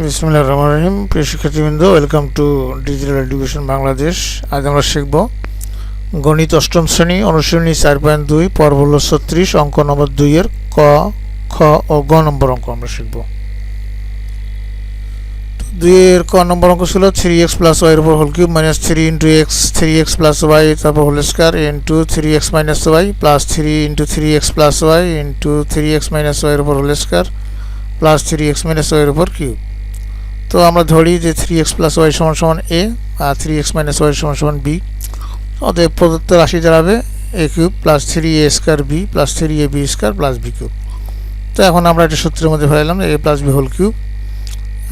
বিসমুল্লাহ রহমান রহিম। প্রিয় শিক্ষার্থীবৃন্দ welcome to digital education Bangladesh আজ আমরা শিখব গণিত অষ্টম শ্রেণি, অনুশীলনী চার পয়েন্ট দুই, পর্ব হল ছত্রিশ, অঙ্ক নম্বর দুইয়ের ক, খ ও গ নম্বর অঙ্ক আমরা শিখব। দুইয়ের ক নম্বর অঙ্ক ছিল থ্রি এক্স প্লাস ওয়াইয়ের উপর whole cube minus three into X three X plus Y তারপর whole square into three X minus Y plus three into three X plus Y into three X minus ওয়াইয়ের উপর whole square plus three X minus ওয়াইয়ের উপর cube তো আমরা ধরি যে three X plus Y সমান সমান এ আর থ্রি এক্স মাইনাস ওয়াই সমান সমান বি অতএব প্রদত্ত রাশি দাঁড়াবে A cube plus three A square B plus three A B square plus B cube তো এখন আমরা এটা সূত্রের মধ্যে ফেলাম A plus B whole cube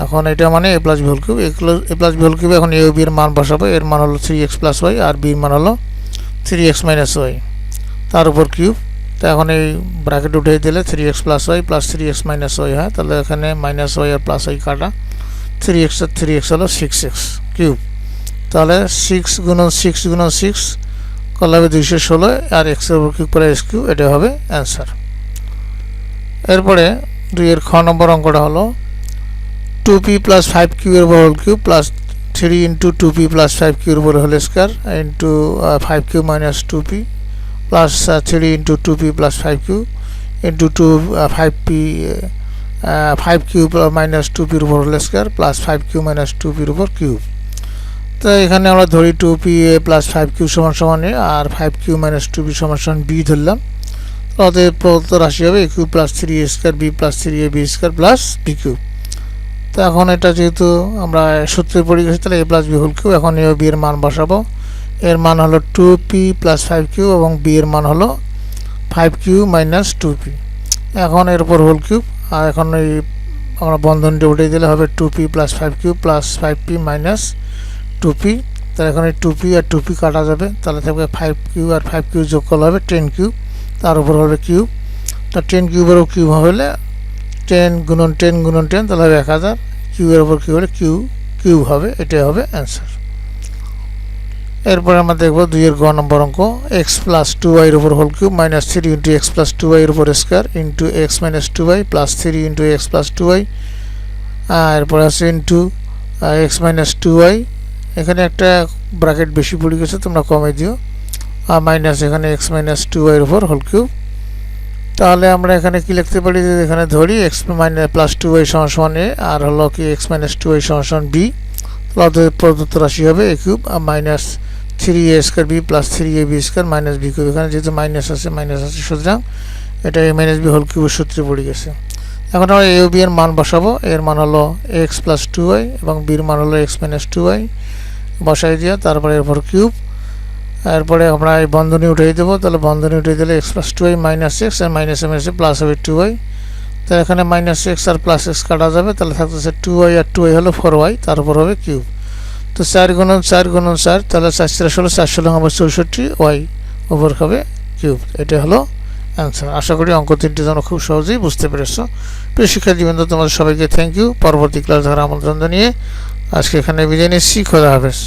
এখন এটা মানে A plus B whole cube A plus B whole cube এখন এ বি এর মান বসাবো, এর মান হলো থ্রি এক্স প্লাস ওয়াই আর বির মান হলো থ্রি এক্স মাইনাস ওয়াই তার উপর কিউব তো এখন এই ব্র্যাকেট উঠে দিলে three X plus Y plus three X minus Y হয়, তাহলে এখানে মাইনাস ওয়াই আর প্লাস ওয়াই কাটা। থ্রি এক্স থ্রি এক্স হলো সিক্স এক্স কিউব তাহলে সিক্স গুণন সিক্স গুণন সিক্স করলে হবে দুইশো ষোলো আর এক্সের উপর কিউব করে এক্স কিউ এটা হবে অ্যান্সার এরপরে দুইয়ের খ নম্বর অঙ্কটা হলো two P plus five Q এর উপর whole cube plus three into two P plus five কিউর উপর whole square into five Q minus two P plus three into two P plus five Q into two five P five Q minus two পির উপর whole square plus five Q minus two পির উপর cube তো এখানে আমরা ধরি two P plus five Q সমান সমান আর five Q minus two P সমান সমান বি ধরলাম। অতএব প্রদত্ত রাশি হবে A Q plus three A square B plus three A B square plus B Q তো এখন এটা যেহেতু আমরা সূত্রে পড়ে গেছি তাহলে A plus B whole Q এখন এ বি এর মান বসাবো। এর মান হলো two P plus five Q এবং বি এর মান হলো five Q minus two P এখন এর উপর হোল কিউব আর এখন এই আমরা বন্ধনটি উঠিয়ে দিলে হবে two P plus five Q plus five P minus two P তাহলে এখন এই টু পি আর টু পি কাটা যাবে। তাহলে থাকবে ফাইভ কিউ আর ফাইভ কিউ যোগ করলে হবে টেন কিউ তার উপর হবে কিউ তা টেন কিউবেরও কিউ হলে টেন গুণন টেন গুণন টেন তাহলে হবে এক হাজার। কিউবের উপর কিউ হলে কিউ কিউব হবে, এটাই হবে অ্যান্সার এরপরে আমরা দেখব দুইয়ের গ নম্বর অঙ্ক এক্স প্লাস টু ওয়াইয়ের উপর whole cube minus three into X plus two ওয়াইয়ের উপর square into X minus two Y plus three into X plus two Y এরপরে আছে into X minus two Y এখানে একটা ব্র্যাকেট বেশি পড়ে গেছে, তোমরা কমে দিও। আর মাইনাস এখানে এক্স মাইনাস টু ওয়াইয়ের উপর হোল কিউব তাহলে আমরা এখানে কি লিখতে পারি? যে এখানে ধরি X minus plus two Y সমান এ আর হলো কি এক্স মাইনাস টু ওয়াই সমান বি তাহলে প্রদত্ত রাশি হবে A cube R minus three A square B plus three A B square minus B cube এখানে যেহেতু মাইনাস আছে মাইনাস আছে, সুতরাং এটা এ মাইনাস বি হোল কিউবের সূত্রে পড়ে গেছে। এখন আমরা এ বি এর মান বসাবো। এর মান হলো এক্স প্লাস টু ওয়াই এবং বির মান হলো এক্স মাইনাস টু ওয়াই বসাই দিয়া তারপরে এরপর কিউব এরপরে আমরা এই বন্ধনী উঠিয়ে দেবো। তাহলে বন্ধনী উঠিয়ে দিলে X plus two Y minus X আর মাইনাস এম এসে প্লাস হবে টু ওয়াই তো এখানে মাইনাস এক্স আর প্লাস এক্স কাটা যাবে। তাহলে থাকতেছে টু ওয়াই আর টু ওয়াই হলো ফোর ওয়াই তারপর হবে কিউব তো চার গুণন চার গুণন চার, তাহলে চারশো ষোলো, চারশো হবে চৌষট্টি, ওয়াই ওভার হবে কিউব। এটা হলো অ্যান্সার আশা করি অঙ্ক তিনটি যেন খুব সহজেই বুঝতে পেরেছ। প্রিয় শিক্ষার্থীবৃন্দ, তোমাদের সবাইকে থ্যাংক ইউ পরবর্তী ক্লাস ধরার আমন্ত্রণ জানিয়ে আজকে এখানে বিদায় নিচ্ছি। খোদা হাফেজ।